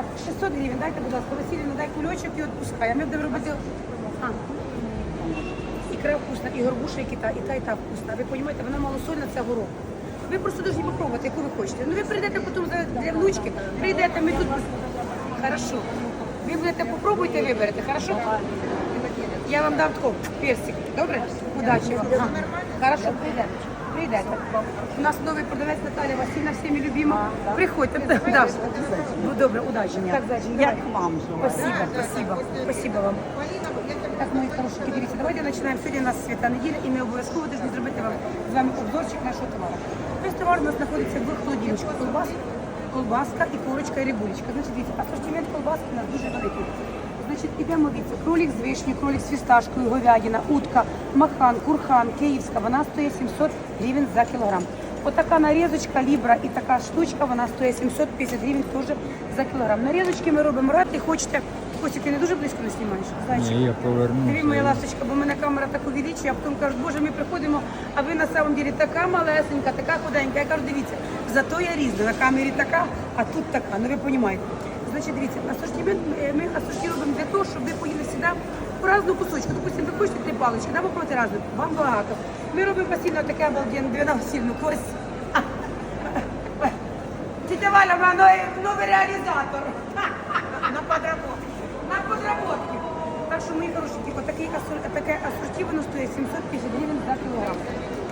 Так, 600 гривень, дайте, будь ласка, Василівна, дай кульочок і відпускай. А ми будемо робити. Ікра вкусна, і горбуша, і кита, і та, і та вкусна. Ви розумієте, вона малосольна, це горох. Ви просто повинні попробувати, яку ви хочете. Ну ви прийдете потім для внучки, прийдете, ми тут. Хорошо. Ви будете попробуйте, виберете, хорошо? Я вам дам таку персик. Добре? Удачі вам. Хорошо, прийдете. Прийдете. У нас новий продавець Наталя Васильівна, всіми любима. Приходьте. Да. Ну, добре, удачі. Так, зайчик, Я давай. к вам. Спасибо, спасибо, спасибо вам. Так, мої хороші, дивіться, давайте починаємо. Сьогодні у нас свята неділя, і ми обов'язково повинні зробити вам з вами обзорчик нашого товару. Весь товар у нас знаходиться в холодильничку. Колбаска, колбаска і курочка і рибулечка. Значить, дивіться, асортимент колбаски у нас дуже великий. Значить, ідемо дивіться, кролик з вишні, кролик з фісташкою, говядина, утка, махан, курхан, київська. Вона стоїть 700 гривень за кілограм. Отака нарізочка, лібра і така штучка, вона стоїть 750 гривень теж за кілограм. Нарізочки ми робимо рад, і хочете. Костя, ти не дуже близько не знімаєш? Зайчик. Ні, я повернувся. Диви, моя ласточка, бо мене камера так увеличує, а потім кажуть, боже, ми приходимо, а ви на самом деле така малесенька, така худенька. Я кажу, дивіться, зато я різна, на камері така, а тут така. Ну ви розумієте. Значить, дивіться, асортимент е, ми асорті робимо для того, щоб ви поїли сюди по разну кусочку. Допустим, ви хочете три палички, да, попробуйте разну, вам багато. Ми робимо постійно таке обалденне, дві сильну кость. Тетя Валя, мене новий реалізатор. На подработку. На подработки. Так що, мої хорошенькі, отакий асор- таке асорті, воно стоїть 750 гривень за кілограм.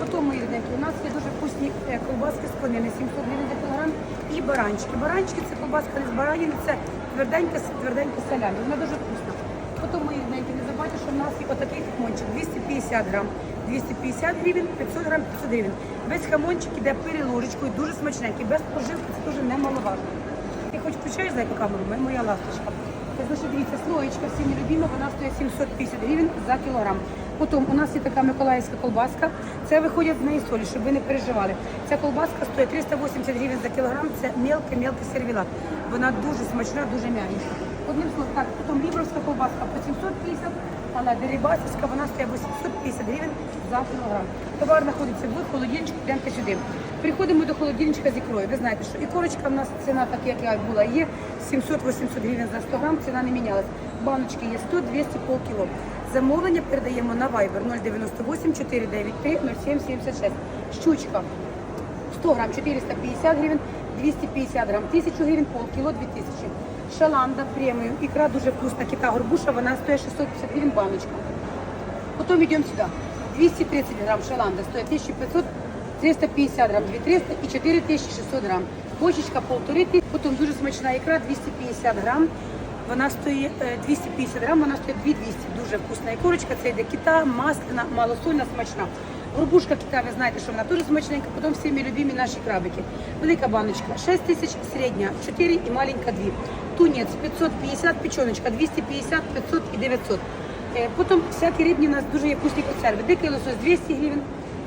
Потім, мої рідненькі, у нас є дуже вкусні е, колбаски з конини, 700 гривень за кілограм. І баранчики. Баранчики це колбаска не з баранини, це тверденька, тверденька салями. Вона дуже вкусна. Потім, мої рідненькі, не забувайте, що в нас є отакий хамончик, 250 грам. 250 гривень, 500 грам, 500 гривень. Весь хамончик іде переложечкою, дуже смачненький, без прожилки, це дуже немаловажно. Ти хоч включаєш зайку камеру, моя- ласточка. Це значить, дивіться, слоєчка всіми любима, вона стоїть 750 гривень за кілограм. Потім у нас є така миколаївська колбаска. Це виходять з неї солі, щоб ви не переживали. Ця колбаска стоїть 380 гривень за кілограм. Це мелкий-мелкий сервілат. Вона дуже смачна, дуже м'ягенька. Одним словом, так, потім лібровська колбаска по 750, але дерибасівська вона стоїть 850 гривень за кілограм. Товар знаходиться в холодильничку, прямо сюди. Приходимо до холодильничка з ікрою. Ви знаєте, що ікорочка в нас ціна, так як я була, є 700-800 гривень за 100 грам, ціна не мінялась. Баночки є 100, 200, полкіло. Замовлення передаємо на Viber 098 493 0776. Щучка 100 грам 450 гривень, 250 грам 1000 гривень, полкіло 2000. Шаланда преміум, ікра дуже вкусна, кита горбуша, вона стоїть 650 гривень баночка. Потом идем сюда. 230 грамм шаланда стоит 1500, 350 грамм 2300 и 4600 грамм. Бочечка полтори тисячі, потім дуже смачна ікра 250 грамм. Вона стоїть е, 250 грам, вона стоїть 2200. Дуже вкусна ікорочка, це йде кита, масляна, малосольна, смачна. Горбушка кита, ви знаєте, що вона дуже смачненька, потім всі любимі наші крабики. Велика баночка 6 тисяч, середня 4 і маленька 2. Тунець 550, печеночка 250, 500 і 900. Е, Потім всякі рибні у нас дуже є вкусні консерви. Дикий лосось 200 гривень,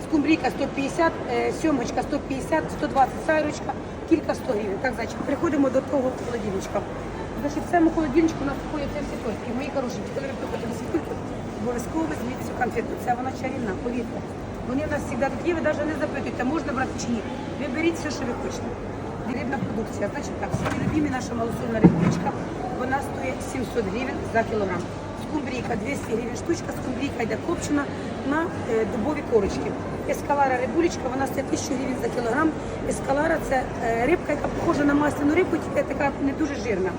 скумбрійка 150, е, сьомочка 150, 120 сайрочка, кілька 100 гривень. Так, значить, приходимо до того холодильничка. Значить, в цьому холодильничку у нас входять ці всі тортики. Мої хорошенькі, коли ви приходите на світульку, обов'язково візьміть цю конфету. Це вона чарівна, повірте. Вони в нас завжди такі, ви навіть не запитуєте, можна брати чи ні. Ви беріть все, що ви хочете. Рибна продукція. Значить так, самі любимі наша малосольна рибничка, вона стоїть 700 гривень за кілограм. Скумбрійка 200 гривень штучка, скумбрійка йде копчена на е, дубові корочки. Ескалара рибулечка, вона стоїть 1000 гривень за кілограм. Ескалара це е, рибка, яка похожа на масляну рибку, тільки така не дуже жирна.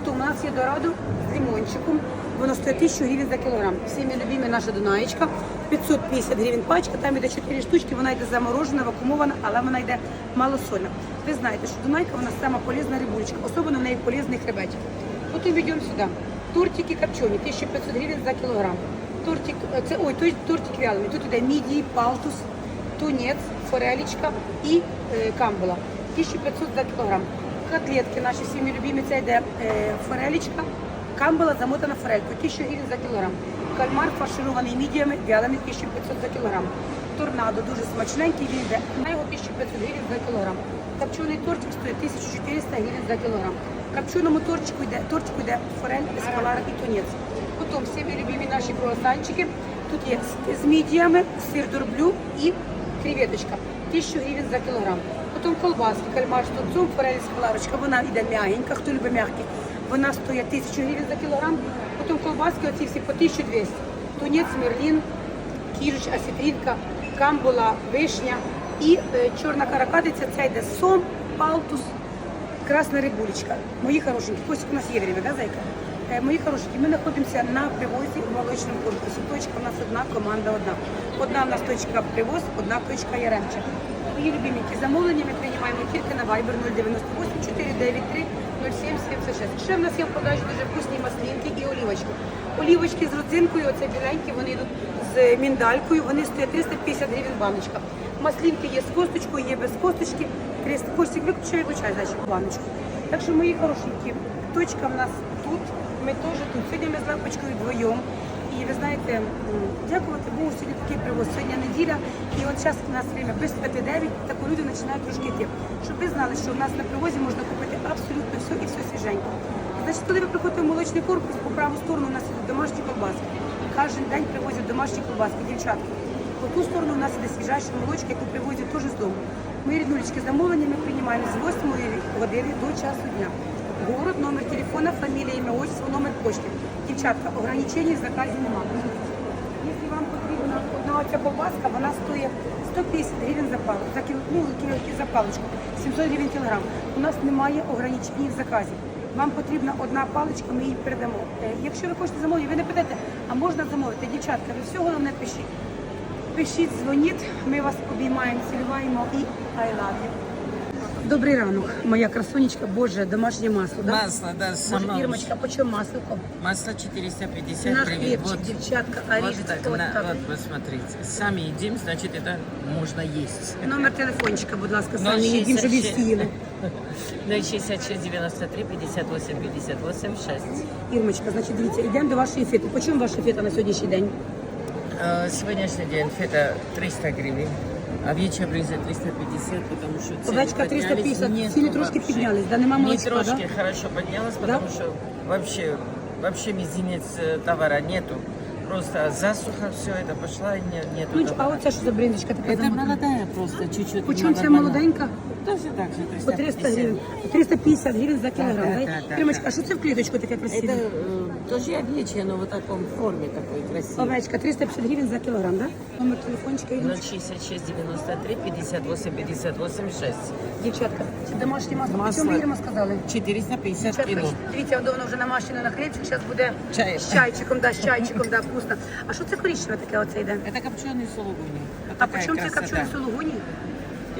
Потім у нас є дорадо з лимончиком, воно стоїть 1000 гривень за кілограм. Всіми любимі наша Дунаєчка, 550 гривень пачка, там йде 4 штучки, вона йде заморожена, вакуумована, але вона йде малосольна. Ви знаєте, що Дунайка вона сама полезна рибулечка, особливо в неї полезний хребетик. Потім йдемо сюди. Тортики копчені, 1500 гривень за кілограм. Тортик, е, це, ой, тортик вялений. Тут йде мідії, палтус, тунець, форелічка і е, камбула. 1500 за кілограм. Котлетки наші всіми любимі, це йде е, форелічка, камбула замотана форелькою, 1000 гривень за кілограм. Кальмар фарширований мідіями, вялений 1500 за кілограм. Торнадо дуже смачненький, він йде на його 1500 гривень за кілограм. Копчений тортик стоїть 1400 гривень за кілограм. Копченому тортику йде, тортику йде форель, ескалара і тунець. Потім всі мої любимі наші круасанчики. Тут є з мідіями, сир дурблю і креветочка. 1000 гривень за кілограм. Потім колбаски, кальмар, тунцум, форель з лавочка, вона йде м'ягенька, хто любить м'ягкі. Вона стоїть 1000 гривень за кілограм. Потім колбаски оці всі по 1200. Тунець, мерлін, кіжуч, асітрінка, камбула, вишня і е, чорна каракатиця. Це йде сом, палтус, красна рибулечка. Мої хорошенькі, Костік у нас є время, да, зайка? Е, Мої хорошенькі, ми знаходимося на привозі в молочному корпусі. Точка у нас одна, команда одна. Одна в нас точка привоз, одна точка Яремче. Мої любимі замовлення ми приймаємо тільки на Viber 098 493 0776. Ще в нас є в продажі дуже вкусні маслинки і олівочки. Олівочки з родзинкою, оце біленькі, вони йдуть з міндалькою, вони стоять 350 гривень баночка. Маслинки є з косточкою, є без косточки. Костик, виключай, виключай, зайчик, баночку. Так що, мої хорошенькі, точка в нас тут, ми теж тут. Сьогодні ми з лампочкою вдвоєм. І ви знаєте, дякувати Богу, сьогодні такий привоз. Сьогодні неділя, і от зараз у нас время без 5-9, так люди починають трошки йти. Щоб ви знали, що у нас на привозі можна купити абсолютно все і все свіженьке. Значить, коли ви приходите в молочний корпус, по праву сторону у нас ідуть домашні колбаски. Кожен день привозять домашні колбаски, дівчатки. По ту сторону у нас іде свіжайша молочка, яку привозять теж з дому. Мої ріднулечки замовлення ми приймаємо з 8 години до часу дня. Город, номер телефона, фамілія, ім'я, отчество, номер почти. Дівчатка, ограничень в заказі немає. Якщо вам потрібна одна оця колбаска, вона стоїть 150 гривень за паличку, за, кіл, ну, за паличку, 700 гривень кілограм. У нас немає ограничень в заказі. Вам потрібна одна паличка, ми її передамо. Е, Якщо ви хочете замовити, ви не питаєте, а можна замовити? Дівчатка, ви все головне пишіть. Пишіть, дзвоніть, ми вас обіймаємо, цілюємо і I love you. Добрий ранок, моя красунечка, боже, домашнє масло, да? Масло, да, Боже, сама. Ірмочка, по чому масло? Масло 450 На гривен. хлебчик, Вот, девчатка, вот так, вот на- так. вот посмотрите. Сами едим, значит, это можно есть. Номер телефончика, будь ласка, самі їдім, щоб і 066 всіли. 066 93 58 58 6. Ірмочка, значить, дивіться, йдемо до вашої фети. По чому ваша фета на сьогоднішній день? Э, Сегодняшний день фета 300 гривен. Овечья брыза 350, потому что цены Овечка поднялись. 350, Нету цены трошки вообще. поднялись, да, нема Не молочка, трошки, да? хорошо поднялась, потому что вообще, вообще мизинец э, товара нету. Просто засуха, все это пошла, и не- нету Ну, а товара. оце що за брендочка така Это замотана? молодая просто, чуть-чуть. По чому ця молодая. молоденька? Тоже так же, По 300 350. гривень. По 350 гривень за кілограм, Да, да? да, да, Ірмочка, да. а що це в кліточку таке Это красиве? э, тоже овечья, но в таком форме такой красивой. Овечка, 350 гривень за кілограм, да? Номер телефончика, Ірмочка. 066 93 58 58 6. Дівчатка, це домашнє масло. Масло. чому Ірма сказали? 450 Дівчатка, кило. дивіться, воно вже намащено на хлібчик, зараз буде Чай. з чайчиком, да, з чайчиком, да, вкусно. А що це коричневе таке оце йде? Это копченый сулугуни. А по чому це копчений сулугуні?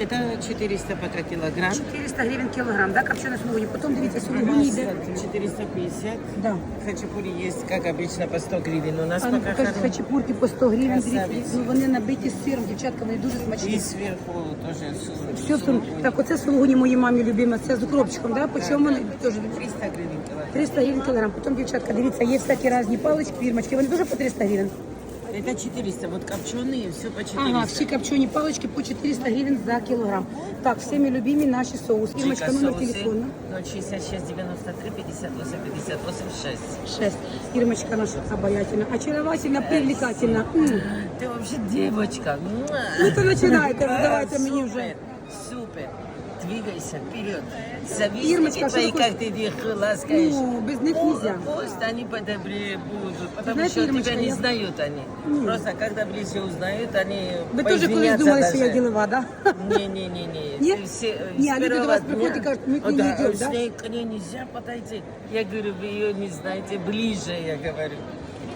Это 400 пока килограмм. 400 гривень кілограм, да, копчений сулугуні. Потім дивіться, сулугуні йде. Масло 450. Да. Хачапури есть, как обычно, по 100 гривен. У нас А ну пока хорошо. хачапурки по 100 гривень, дивіться, ну, вони набиті сиром, дівчатка, вони дуже смачні. И сверху тоже су- Все тому. Так, оце сулугуні моїй мамі любима, це з укропчиком, да? По чому вони теж 300 гривен килограмм. 300 гривень кілограм. Потім, дівчатка, дивіться, є всякі різні палички, фірмочки, вони дуже по 300 гривень. Это 400. Вот копченые, все по 400. Ага, всі копчені палички по 400 гривень за кілограм. Так, всіми любимі наші соуси. Ірмочка, номер телефону. 066 93 58 58 6. 6. Ирмочка наша обаятельна, очаровательна, привлекательна. М. Ты вообще девочка. Муа. Ну то починайте, Да, давайте мені вже. Супер, супер. Двигайся вперед. Завистники Ирмочка, твои, что как ты их ласкаешь. Ну, без них Пу- нельзя. Пусть они подобрее будут, потому Знаете, что Ирмочка, тебя не я- знают они. Просто когда ближе узнают, они Ви теж колись поизвинятся думали, що я даже. ділова, да? Не-не-не-не. Нет? Все, э, Не, они до вас приходят и говорят, мы к ней не да, идем, с ней к ней нельзя подойти. Я говорю, вы ее не знаете, ближе, я говорю.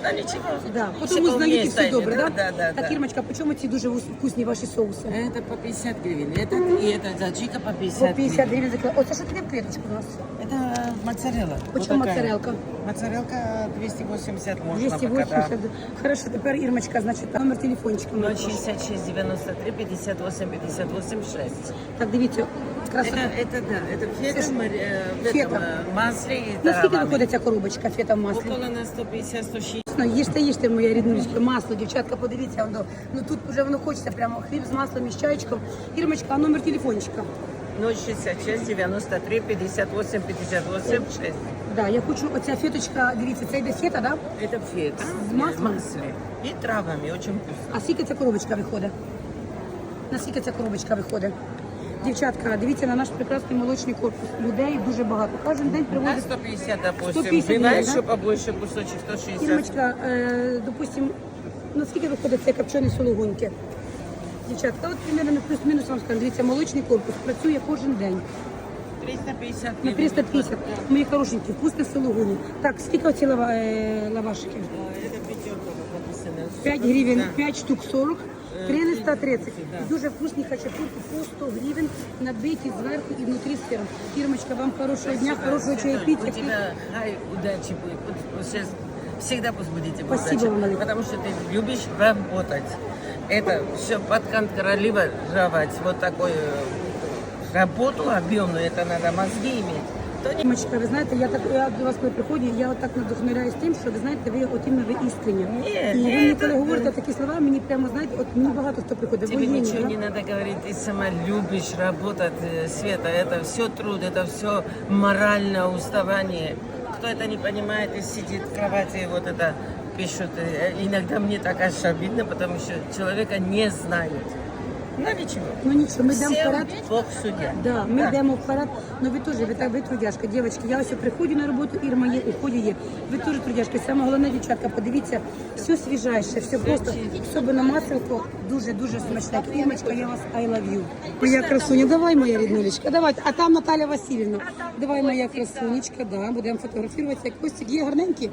Да ничего. Да, все потім узнаєте поумнее все станете. добре, да? Да, да, Так, да. Ірмочка, по чому ці дуже вкус- вкусні ваші соуси? Это по 50 гривен. Это и это таджика по 50 По 50 гривен. гривень за кіло. Оце що таке в клеточку у нас? Это моцарелла. По Вот чому такая. моцарелка? Моцарелка 280 можно пока, 280. да. Хорошо, тепер Ірмочка, значить, номер телефончика. мій прошу. 066 93 58 58 6. Так, дивіться, красота. Это, это да, это фета, Слушай, в мари- э, в фета. этом, э, масле и Ну, скільки травами. виходить ця коробочка фета в маслі? Около на 150-160. Ну, їжте, їжте, моя ріднулечка, масло, дівчатка, подивіться, воно, ну тут вже воно хочеться прямо хліб з маслом і з чайчиком. Ірмочка, а номер телефончика? 066 93 58 58 6. Да, я хочу, оця феточка, дивіться, це йде фета, да? Это фета. С маслом? В масле. И травами, очень вкусно. А скільки ця коробочка виходить? На скільки ця коробочка виходить? Дівчатка, дивіться на наш прекрасний молочний корпус. Людей дуже багато. Кожен день На привозять 150, допустим. 150 Бывает, что побольше кусочек, 160. Ірмочка, е, допустим, ну скільки виходить цей копчений сологуньки? Дівчатка, от примерно плюс-мінус вам скажу, дивіться, молочний корпус працює кожен день. 350 На гривен. 350. Мої хорошенькі, вкусне сологуні. Так, скільки оці лава, е, лавашики? Это пятерка как написано. 5 гривень, 5 штук 40, 330. да. Дуже вкусні хачапурки по 100 гривень, набиті зверху і внутрі сиром. Ірмочка, вам хорошого дня, хорошого Света, чаєпітя. У тебя хай удачи будет. Вот, вот сейчас всегда пусть будете Спасибо удачи, вам, Олег. Потому что ты любишь работать. Это все под контролировать. Вот такую э, работу объемную, это надо мозги иметь. То не Ірмочка, ви знаєте, я так я до вас коли приходжу, я отак надихновляюсь тим, що ви знаєте, ви от іменно ви істинні. Ні, і ви ні, мені це- коли говорите такі слова, мені прямо знаєте, от мені багато хто приходить. Тебе воєнні, ничего да? не надо говорить, ты сама любишь работать, э, Света, это все труд, это все моральное уставание. Кто это не понимает и сидит в кровати, и вот это пишут. Э, Иногда мне так аж обидно, потому что человека не знают. Ну ничего. Ну нічого, ми йдемо вперед. Бог судья. Да, ми йдемо вперед. Ну ви теж, ви так ви трудяшка, дівчатки. Я ось приходжу на роботу, Ірма є, уходю є. Ви теж трудяшки. Саме головне, дівчатка, подивіться, все свіжайше, все просто, все на маселко, дуже дуже смачне. Ірмочка, я вас I love you. Моя красуня, давай, моя ріднулечка, давайте. А там Наталя Васильівна. Давай, моя красунечка, да, будемо фотографуватися. Костик є гарненький?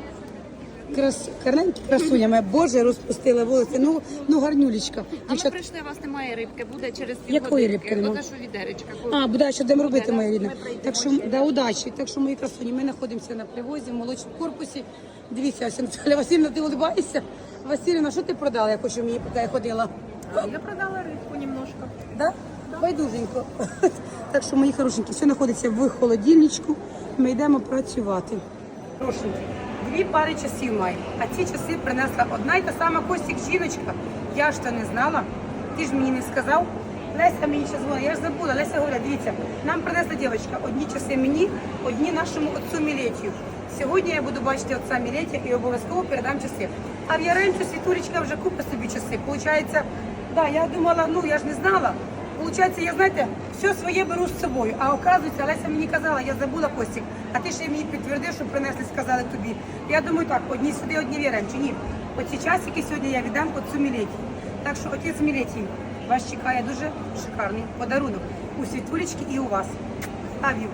Крас, гарненький красуня моя, боже, розпустила волосся. Ну, ну гарнюлечка. А ми Дівчат, прийшли, у вас немає рибки, буде через пів Якої рибки нема? Ота, що відеречка. А, буде що будемо робити, моя рідна. Так що да, удачі. Так що мої красуні, ми знаходимося на привозі в молочному корпусі. Дивіться, Наталя Васильівна, ти улыбаєшся? Васильівна, що ти продала? Я хочу мені, поки я ходила. Я продала рибку немножко. Да? Байдуженько. Так що, мої хорошенькі, все знаходиться в холодильничку. Ми йдемо працювати. Хорошенькі, дві пари часів маю. А ці часи принесла одна й та сама Костік жіночка. Я ж то не знала. Ти ж мені не сказав. Леся мені ще дзвонила, я ж забула. Леся говорить, дивіться, нам принесла дівчинка. Одні часи мені, одні нашому отцу Мілетію. Сьогодні я буду бачити отця Мілетія і обов'язково передам часи. А в Яремчу Світулечка вже купить собі часи. Получається, да, я думала, ну я ж не знала. Получається, я знаєте, все своє беру з собою. А оказується, Леся мені казала, я забула Костік, а ти ще мені підтвердив, що принесли, сказали тобі. Я думаю, так, одні сюди, одні вірем, чи ні? Оці часики сьогодні я віддам отцю Мілетії. Так що отець Мілетій, вас чекає дуже шикарний подарунок у Світулечки і у вас. Ставів.